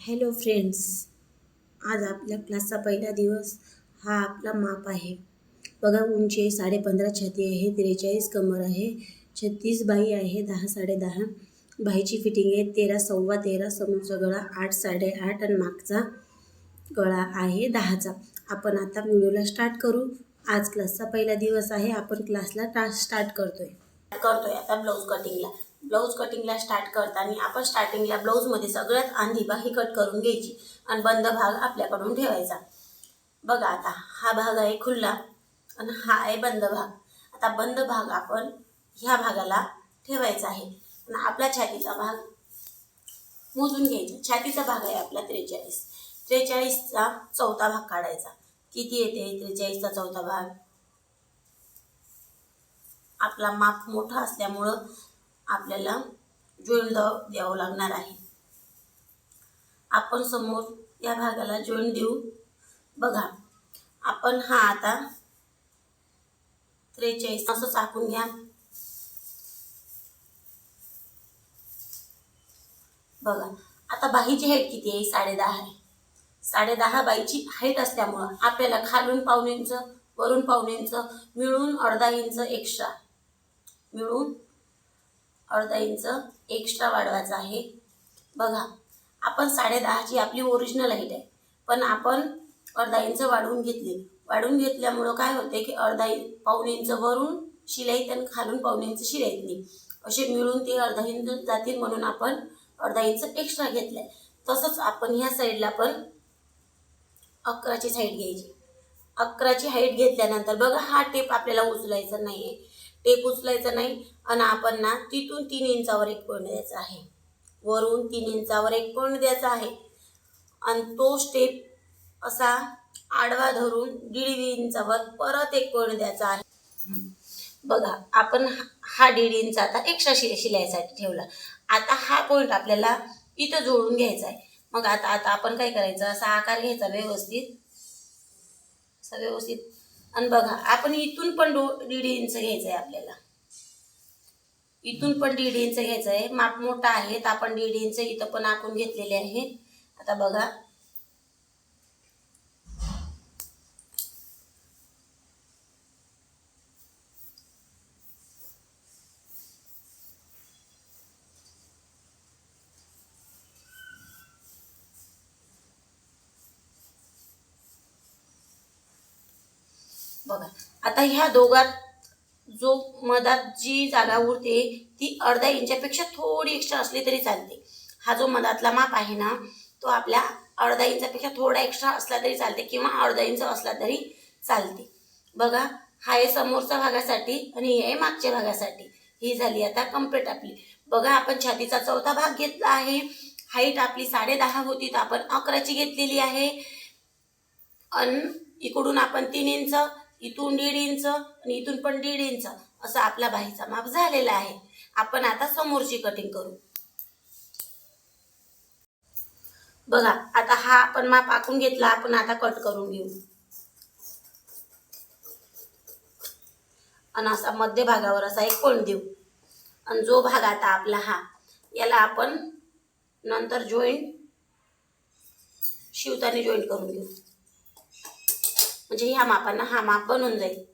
Hello friends आज आपल्या क्लासचा पहिला दिवस हा आपला माप आहे. बघा उंची आहे साडे पंधरा छाती आहे त्रेचाळीस कमर आहे छत्तीस बाई आहे दहा साडे दहा फिटिंग आहे तेरा सव्वा तेरा समोरचा गळा आठ साडेआठ आणि मागचा गळा आहे दहाचा. आपण आता व्हिडिओला स्टार्ट करू. आज क्लासचा पहिला दिवस आहे. आपण क्लासला टा स्टार्ट करतोय. करतोय. आता ब्लाऊज कटिंगला ब्लाऊज कटिंगला स्टार्ट करताना आपण स्टार्टिंगला ब्लाऊजमध्ये सगळ्यात आंधी बाही कट करून घ्यायची आणि बंद भाग आपल्याकडून ठेवायचा. बघा आता हा भाग आहे खुल्ला आणि हा आहे बंद भाग. आता बंद भाग आपण ह्या भागाला ठेवायचा आहे. आणि आपला छातीचा भाग मोजून घ्यायचा. छातीचा भाग आहे आपला त्रेचाळीस. त्रेचाळीसचा चौथा भाग काढायचा. किती येते? त्रेचाळीसचा चौथा भाग. आपला माप मोठा असल्यामुळं आपल्याला जॉईंट द्यावं लागणार आहे. आपण समोर या भागाला जॉईंट देऊ. बघा आपण हा आता त्रेचाळीस असं चाकून घ्या. बघा आता बाहीची हाईट किती आहे? साडेदहा आहे. साडेदहा बाईची हाईट असल्यामुळं आपल्याला खालून पाऊण इंच वरून पाऊण इंच मिळून अर्धा इंच एक्स्ट्रा मिळून अर्धा इंच एक्स्ट्रा वाढवायचा आहे. बघा आपण साडे दहाची आपली ओरिजिनल हाईट आहे. पण आपण अर्धा इंच वाढवून घेतली. वाढवून घेतल्यामुळं काय होते की अर्धा इंच पाऊण इंच वरून शिलाई आणि खालून पाऊण इंच शिलाईतली असे मिळून ते अर्धा इंच जातील म्हणून आपण अर्धा इंच एक्स्ट्रा घेतलं आहे तसंच आपण ह्या साईडला पण अकराची साईड घ्यायची. अकराची हाईट घेतल्यानंतर बघा हा टेप आपल्याला उचलायचा नाही आहे टेप उचलायचा नाही आणि आपण ना तिथून तीन इंचावर एक पॉईंट द्यायचा आहे. वरून तीन इंचावर एक पॉईंट द्यायचा आहे. आणि तो स्टेप असा आडवा धरून दीड इंचावर परत एक पॉईंट द्यायचा आहे. बघा आपण हा- हा दीड इंच आता एक्स्ट्रा शि शिलाईसाठी ठेवला. आता हा पॉईंट आपल्याला इथं जोडून घ्यायचा आहे. मग आता आता आपण काय करायचं? असा आकार घ्यायचा व्यवस्थित. असा व्यवस्थित आणि बघा आपण इथून पण डो दीड इंच घ्यायचं आहे आपल्याला. इथून पण दीड इंच घ्यायचं आहे माप मोठा आहे तर आपण दीड इंच इथं पण आखून घेतलेले आहे आता बघा बघा. आता ह्या दोघात जो मधात जी जागा उरते ती अर्ध्या इंचापेक्षा थोडी एक्स्ट्रा असली तरी चालते. हा जो मधातला माप आहे ना तो आपल्या अर्धा इंचापेक्षा थोडा एक्स्ट्रा असला तरी चालते किंवा अर्धा इंच असला तरी चालते. बघा हा आहे समोरच्या भागासाठी आणि हे आहे मागच्या भागासाठी. ही झाली आता कंप्लीट आपली. बघा आपण छातीचा चौथा भाग घेतला आहे. हाईट आपली साडे दहा होती तर आपण अकराची घेतलेली आहे. अन इकडून आपण तीन इंच इथून दीड इंच आणि इथून पण दीड इंच असं आपला बाहीचा माप झालेला आहे. आपण आता समोरची कटिंग करू. बघा आता हा आपण माप आखून घेतला आपण आता कट करून घेऊ. आणि असा मध्य भागावर असा एक कोण देऊ. आणि जो भाग आता आपला हा याला आपण नंतर जॉईंट शिवताना जॉईंट करून घेऊ. म्हणजे ह्या मापांना हा माप बनून जाईल.